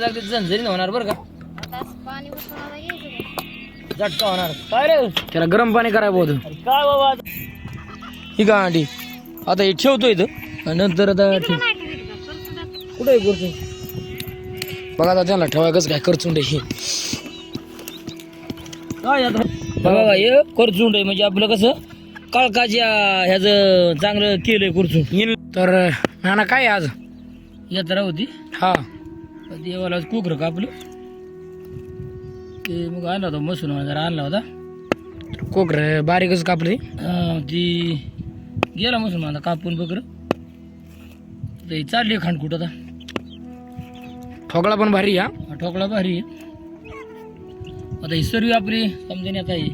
झणझणीत होणार बरं का? पाणी? झटका होणार. काय रे? त्याला गरम पाणी करायला होतं अरे काय बाबा ही का आंटी आता हे ठेवतो इथं. आणि नंतर आता ठेव. कुठे आहे कुर्ती बघा आता त्यांना ठेवाय कसं काय करचुंडे हे काय आता? बघा हे करचुंड आहे म्हणजे आपलं कसं? काळकाच्या ह्याचं चांगलं केलंय कुरचून तर नाना काय आहे आज? यात्रा होती. हा. देवाला कुकर कापलं. ते मग आणला होता मसून जरा आणला होता. कोकर बारीकच कापले? ती गेला मसून मला कापून बकर ते चालली खांडकुट आता. ठोकळा पण भारी हा? ठोकळा भारी आहे. आता ही सर्व आपली समजण्यात आहे.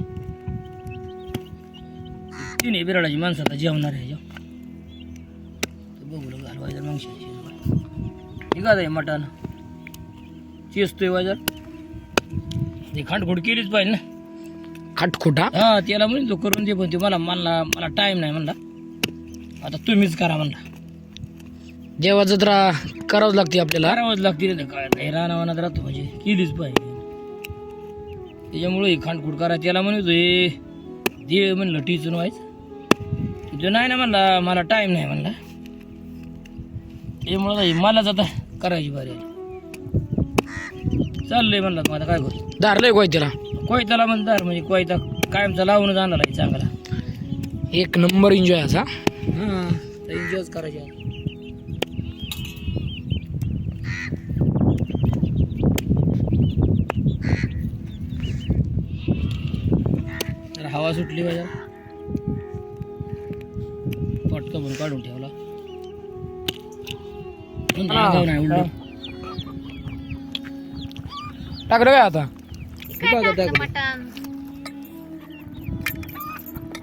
तिन्ही बिराडाची माणसं आता जेवणार आहे बघू घालवायचं मग ठीक आहे मटण. चेचतोय बाजार? ते खांडखोड केलीच पाहिजे ना. खाटखुटा हा त्याला म्हणून तो करून दे पण ते मला मला मला टाइम नाही म्हणला. आता तुम्हीच करा म्हणला. देवाचं तर करावंच लागते आपल्याला. करावंच लागते रे ते काय नाही रानावानात राहतो म्हणजे केलीच पाहिजे. त्याच्यामुळे हे खांडखूड करा. त्याला म्हणतो हे दे म्हणलं टिचून व्हायचं. तो नाही ना म्हणला मला टाइम नाही म्हणला. त्यामुळं हे मलाच आता करायची बारी. चाललंय म्हणलं मग आता काय करतो धारलंय कोय त्याला कोयताला म्हणतात म्हणजे कोयता कायमचा लावूनच आणला आहे चांगला. एक नंबर एन्जॉय असा. हां एन्जॉयच करायचे. तर हवा सुटली बाजार पटकन म्हणून काढून ठेवला. पण जागा नाही उलटं. टाकलं काय आता? काय टाकलं. मटण.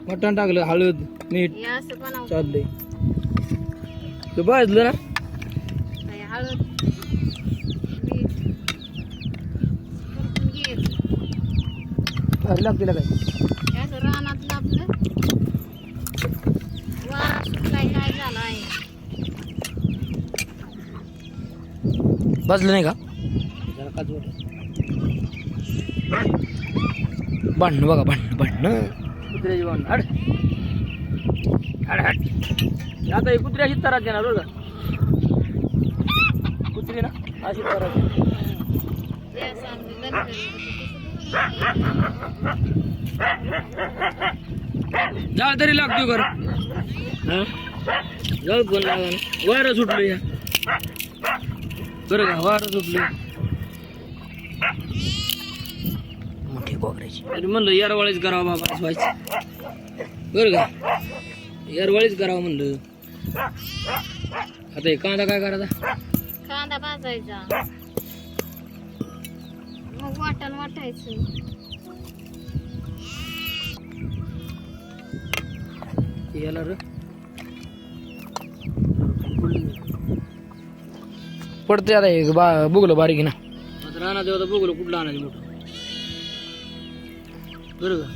मटण टाकलं हळद मीठ हे असं चाललंय. तू भाजलं ना? काय हळद मीठ. परतून घ्यायचं लागते काय हे असं रानातलं आपलं वारा सुटलाय काय झालं आहे बसलं नाही का? जरा काजू भांडणं बघा भांडणं भांडणं कुत्र्याची बांध हट. हट हट. आता ही कुत्रे तरात देणार बघा कुत्री ना अशी तरात हे जा तरी लागतो घर. जाऊ पण लागा वारं सुटलं या. बरं का वारं सुटलं मोठी कोकराची म्हणलं यारवाळीच करावं बाबा व्हायचं. बरं का? यारवाळीच करावं म्हणलं. आता हे कांदा काय करायचा? कांदा भाजायचा. मग वाटण वाटायचं. याला र. पडते आता हे बा बुगलं बारीक आहे ना आता बघलं कुठलं आणायचं मोठं. बरं का?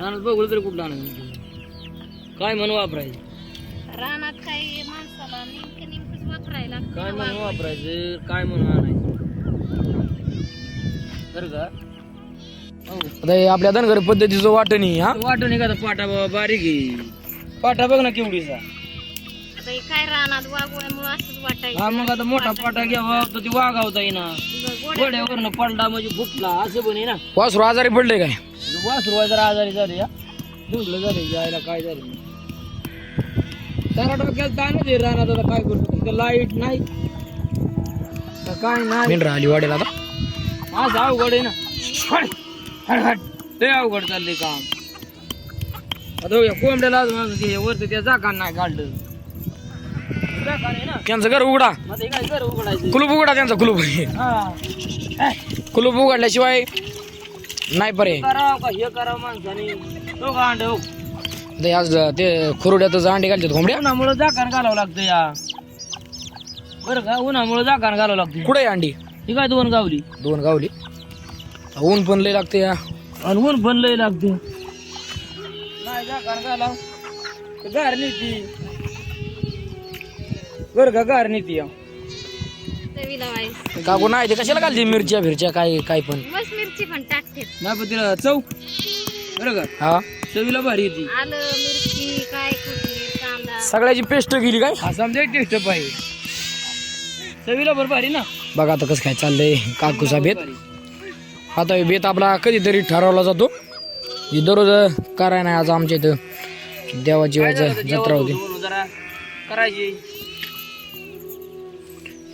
रानात बघलं तरी कुठलं आणायचं मोठं. काय म्हणून वापरायचं? रानात काही माणसाला नेमकं नेमकंच वापरायला काय म्हणून वापरायचं? काय म्हणून आणायचं? बरं का? आता हे आपल्या धनगर पद्धतीचं वाटणी हा. वाटून एखादा पाटा बाबा बारीक आहे. पाटा बघ ना केवढीचा आता हे काय रानात वागवल्यामुळं असंच वाटायचं. हा मग आता मोठा पाटा घ्यावा तर ती वागावता येईना पडला म्हणजे फुटला असं पण आहे ना. वासरू आजारी पडले काय? वासरू जरा आजारी झाले या दुखलं झाले जायला काय झालं सारा डोक्यात रानात आता काय करतो तिथं लाइट नाही. तर काय नाही. मेंढरा आली वाढेल आता. अवघड आहे ना. हट, हट, हट. लय अवघड चाललंय काम. आता हो, या कोंबड्याला आज माझं ते वरती त्या जाकान नाही काढलं. त्यांचं घर उघडा. कुलूप उघडा त्यांचा कुलूप. कुलूप उघडल्याशिवाय नाही पर्याय. हे तो ते आज ते खुरड्यातच अंडे घालतात कोंबड्या. उन्हामुळं जाकान घालावं लागतं या. बरं का? उन्हामुळं जाकान घालावं लागतं. कुठे अंडी? ही काय दोन गावली? दोन गावली. ऊन पण लय लागते या. आणि ऊन पण लय लागते. नाही जाकान घालाव. तर गार का गार नेती चवीला वाईस. काकू नाही ते कशाला घालते मिरच्या फिरच्या काय काय पण? मस्त मिरची पण टाकते नाही पण तिला चव. बरं का? हा? चवीला भारी येते. आलं मिरची काय कोथिंबीर कांदा. सगळ्याची पेस्ट गेली काय? हा समजा टेस्ट पाहिजे. चवीला बरं भारी ना. बघा आता कसं काय चाललंय. काकूचा बेत. आता हे बेत आपला कधीतरी ठरवला जातो. हे दररोज कराय नाही आज आमच्या इथं. देवाची? जत्रा होती. जरा. करायची.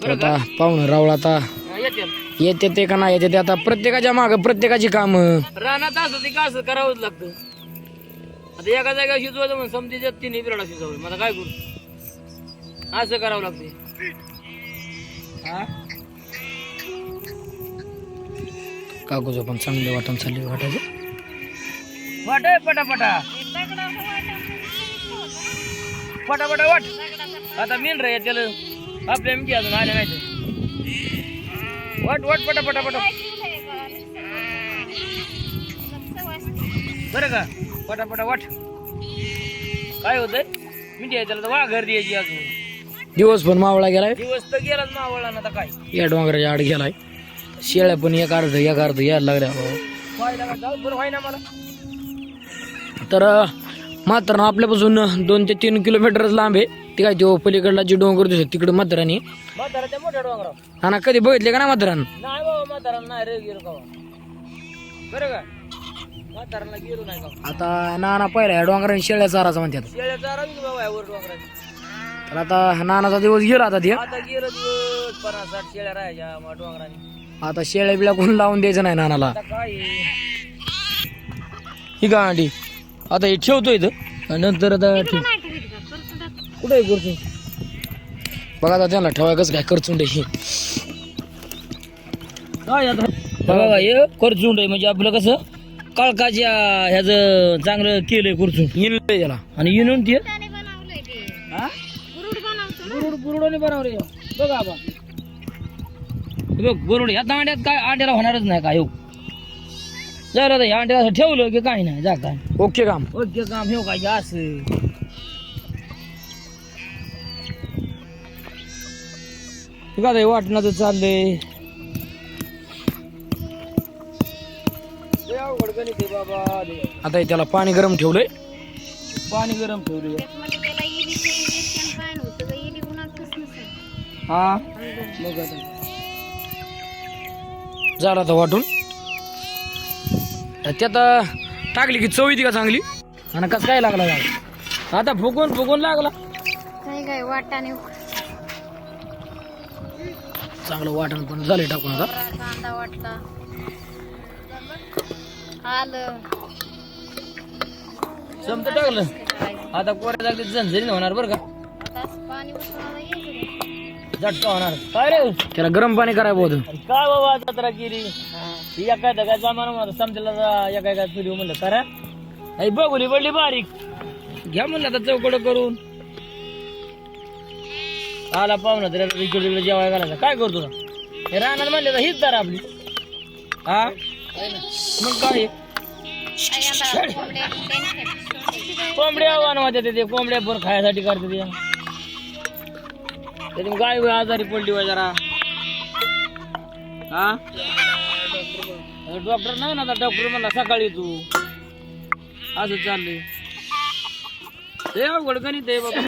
आता पाहुणं रावळ आता येते. येते ते का नाही येते ते आता प्रत्येकाच्या माग प्रत्येकाची काम. रानात असं ते का असं करावंच लागतं. आता एका जागा शिजवायचं म्हणून समजीच्या तिन्ही बिराडा शिजवलं. मला काय करू? असं करावं लागते हा? काकूचं पण चांगलं वाटण चालले वाटायचं. वाट आहे पटापटा. पटापटा वाट. आता मेन रे त्याला आपल्या म्हणजे अजून आल्या नाही. वाट वाट पटापटा पटा बरं का? पटापटा वाट. काय होतंय? म्हणजे त्याला तर वाघर द्यायची अजून. दिवस पण मावळा गेलाय. दिवस तर गेलाच मावळला ना काय? या डोंगराच्या आड गेलाय. शेळ्या पण एक अर्ध एक अर्ध यायला लागल्या. का जाऊ बरं व्हाय ना मला. तर मात्र आपल्यापासून दोन ते तीन किलोमीटरच लांब आहे. ते काय तो पलीकडला जे डोंगर दिसतो तिकडे मात्रानी म्हातारा त्या मोठ्या डोंगराव हा कधी बघितले का ना मात्रान नाही बाबा म्हातारा नाही रे गेलो का बरं का? म्हाताराला गेलो नाही का आता नाना पहिला या डोंगराने शेळ्या चाराचा म्हणतात. वर तर आता नानाचा दिवस गेला आता ते. आता गेलं दिवस पन्नास साठ शेळ्या राहायच्या मग डोंगराने. आता शेळ्या बिळ्या कोण लावून द्यायचं नाही नानाला? आता काय आहे? ही आता हे ठेवतो इथं. आणि नंतर आता का. कुठे करतो बघा आता त्यांना ठेवाय कसं काय करचून हे काय आता? बघा हे करचुंड आहे म्हणजे आपलं कसं? काळकाच्या ह्याचं चांगलं केलंय कुरचून. येईल त्याला आणि येऊन ते? हा गुरुड बनवले बघा बा. हे बघ बुरुड ह्या दांड्यात काय अंड्याला होणारच नाही काय हो झालं ह्या अंड्याला असं ठेवलं की काही नाही जा काय ओके काम. ओके काम हे काय असं? हे का ते वाटणाचं चाललंय. आता हे त्याला पाणी गरम ठेवलंय. पाणी गरम ठेवले त्याच्यामध्ये त्याला इलीचे इंजेक्शन काय नव्हतं का इली गुणातच नसेल हा मग आता झाला आता वाटून तर त्यात टाकली की चव येते का चांगली? आणि कसं काय लागला गाव आता फुकून फुकून लागला. काय काय वाटाने चांगलं वाटण पण झाले टाकून आता. कांदा वाटला. आलं. समजा टाकलं. आता कोऱ्या जागेत झणझणीत होणार बरं का? आता असं पाणी झटका होणार. काय रे? त्याला गरम पाणी करायला होतं काय बाबा जत्रा केली? ही एका काय जमाना मला समजेला एका एका फिरू म्हणलं करा. आई बघुली पडली बारीक. घ्या म्हणलं आता चौकड करून. आला पाहुणा तरी इकडे तिकडे जेवाय घालायचा. काय करतो ना हे राहणार म्हणले तर हीच दार आपली. हा? मग काय? कोंबड्या बनवते आव्हान ते कोंबड्या पण खायसाठी करते ते. त्याच्यामुळे गाय आजारी पडली होय जरा. हा? डॉक्टर नाही ना आता डॉक्टर म्हणला सकाळी तू. असं चाललंय. हे अवघड गणित आहे बाबा.